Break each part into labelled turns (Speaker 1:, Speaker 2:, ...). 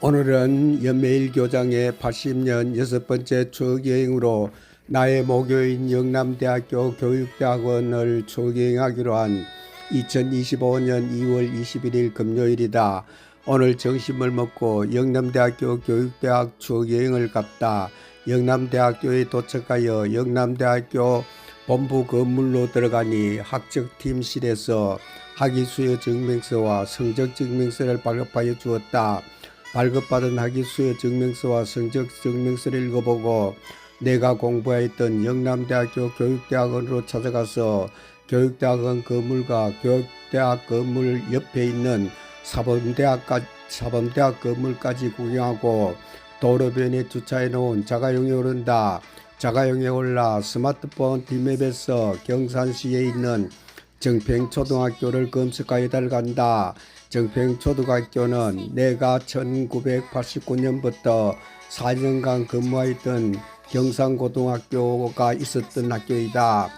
Speaker 1: 오늘은 연매일 교장의 80년 여섯 번째 추억 여행으로 나의 모교인 영남대학교 교육대학원을 추억 여행하기로 한 2025년 2월 21일 금요일이다. 오늘 점심을 먹고 영남대학교 교육대학 추억 여행을 갔다. 영남대학교에 도착하여 영남대학교 본부 건물로 들어가니 학적 팀실에서 학위 수여 증명서와 성적 증명서를 발급하여 주었다. 발급받은 학위 수여 증명서와 성적 증명서를 읽어보고 내가 공부했던 영남대학교 교육대학원으로 찾아가서 교육대학원 건물과 교육대학 건물 옆에 있는 사범대학까 사범대학 건물까지 구경하고 도로변에 주차해 놓은 자가용에 오른다. 자가용에 올라 스마트폰 디맵에서 경산시에 있는 정평초등학교를 검색하여 달간다. 정평초등학교는 내가 1989년부터 4년간 근무했던 경상고등학교가 있었던 학교이다.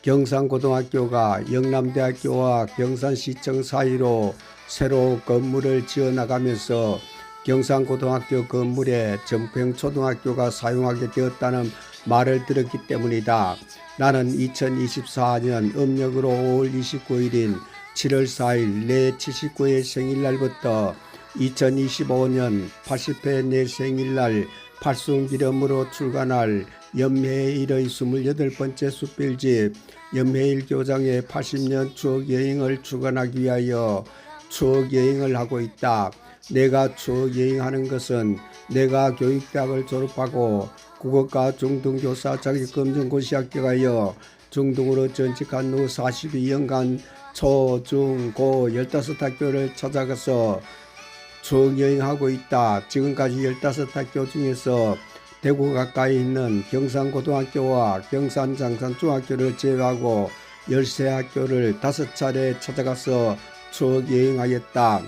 Speaker 1: 경상고등학교가 영남대학교와 경산시청 사이로 새로 건물을 지어 나가면서 경상고등학교 건물에 정평초등학교가 사용하게 되었다는 말을 들었기 때문이다. 나는 2024년 음력으로 5월 29일인 7월 4일 내 79의 생일날부터 2025년 80회 내 생일날 팔순기념으로 출간할 연매일의 28번째 숲빌집 연매일 교장의 80년 추억 여행을 출간하기 위하여 추억 여행을 하고 있다. 내가 추억 여행하는 것은 내가 교육대학을 졸업하고 국어과 중등교사 자격검정고 시학교 가여 중등으로 전직한 후 42년간 초, 중, 고 15학교를 찾아가서 추억 여행하고 있다. 지금까지 15학교 중에서 대구 가까이 있는 경산고등학교와 경산장산중학교를 제외하고 13학교를 다섯 차례 찾아가서 추억 여행하였다.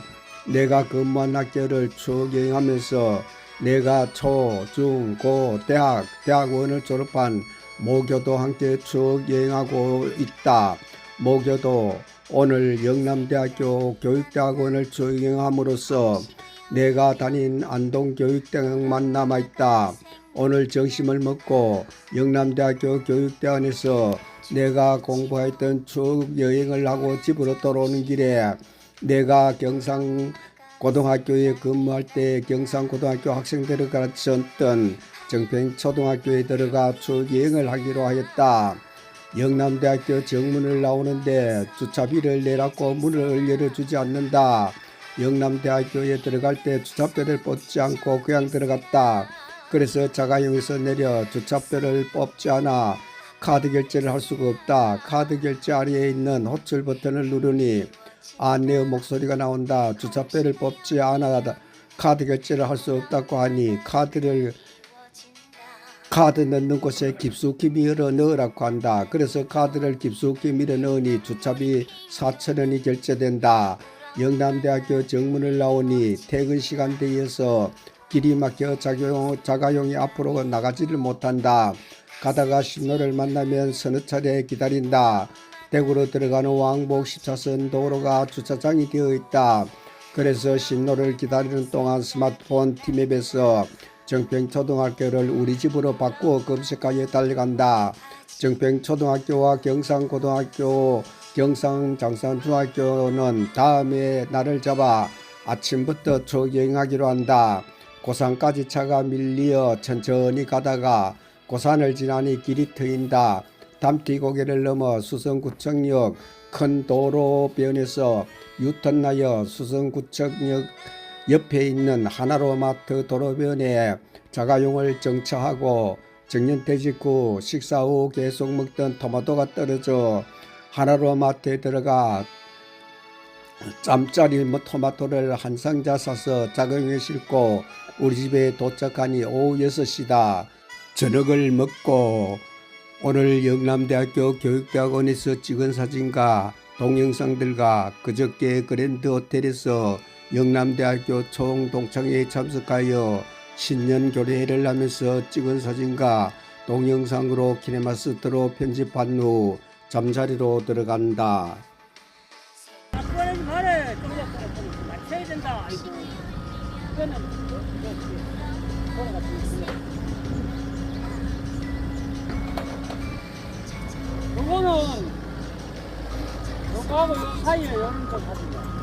Speaker 1: 내가 근무한 학교를 추억 여행하면서 내가 초, 중, 고, 대학, 대학원을 졸업한 모교도 함께 추억 여행하고 있다. 모교도 오늘 영남대학교 교육대학원을 추억 여행함으로써 내가 다닌 안동교육대학만 남아있다. 오늘 점심을 먹고 영남대학교 교육대학원에서 내가 공부했던 추억 여행을 하고 집으로 돌아오는 길에 내가 경상 고등학교에 근무할 때 경상고등학교 학생들을 가르쳤던 정평 초등학교에 들어가 추억 여행을 하기로 하였다. 영남대학교 정문을 나오는데 주차비를 내라고 문을 열어주지 않는다. 영남대학교에 들어갈 때 주차표를 뽑지 않고 그냥 들어갔다. 그래서 자가용에서 내려 주차표를 뽑지 않아 카드 결제를 할 수가 없다. 카드 결제 아래에 있는 호출 버튼을 누르니 안내의 목소리가 나온다. 주차표를 뽑지 않아 카드 결제를 할 수 없다고 하니 카드를 카드 넣는 곳에 깊숙이 밀어 넣으라고 한다. 그래서 카드를 깊숙이 밀어 넣으니 주차비 4천원이 결제된다. 영남대학교 정문을 나오니 퇴근 시간대여서 길이 막혀 자가용, 자가용이 앞으로 나가지를 못한다. 가다가 신호를 만나면 서너 차례 기다린다. 대구로 들어가는 왕복 14선 도로가 주차장이 되어 있다. 그래서 신호를 기다리는 동안 스마트폰 티맵에서 정평초등학교를 우리 집으로 바꾸어 검색하여 달려간다. 정평초등학교와 경상고등학교, 경상장산중학교는 다음에 날을 잡아 아침부터 초여행하기로 한다. 고산까지 차가 밀리어 천천히 가다가 고산을 지나니 길이 트인다. 담티고개를 넘어 수성구청역 큰 도로 변에서 유턴하여 수성구청역 옆에 있는 하나로 마트 도로변에 자가용을 정차하고 정년퇴 직 후 식사 후 계속 먹던 토마토가 떨어져 하나로 마트에 들어가 짬짜리 뭐 토마토를 한 상자 사서 자가용에 싣고 우리 집에 도착하니 오후 6시다. 저녁을 먹고 오늘 영남대학교 교육대학원에서 찍은 사진과 동영상들과 그저께 그랜드 호텔에서 영남대학교 총동창회에 참석하여 신년 교례를 하면서 찍은 사진과 동영상으로 키네마스터로 편집한 후 잠자리로 들어간다.
Speaker 2: 좀 이거 같은 거. 요거는 요거하고 요 사이에 요런 거 가지고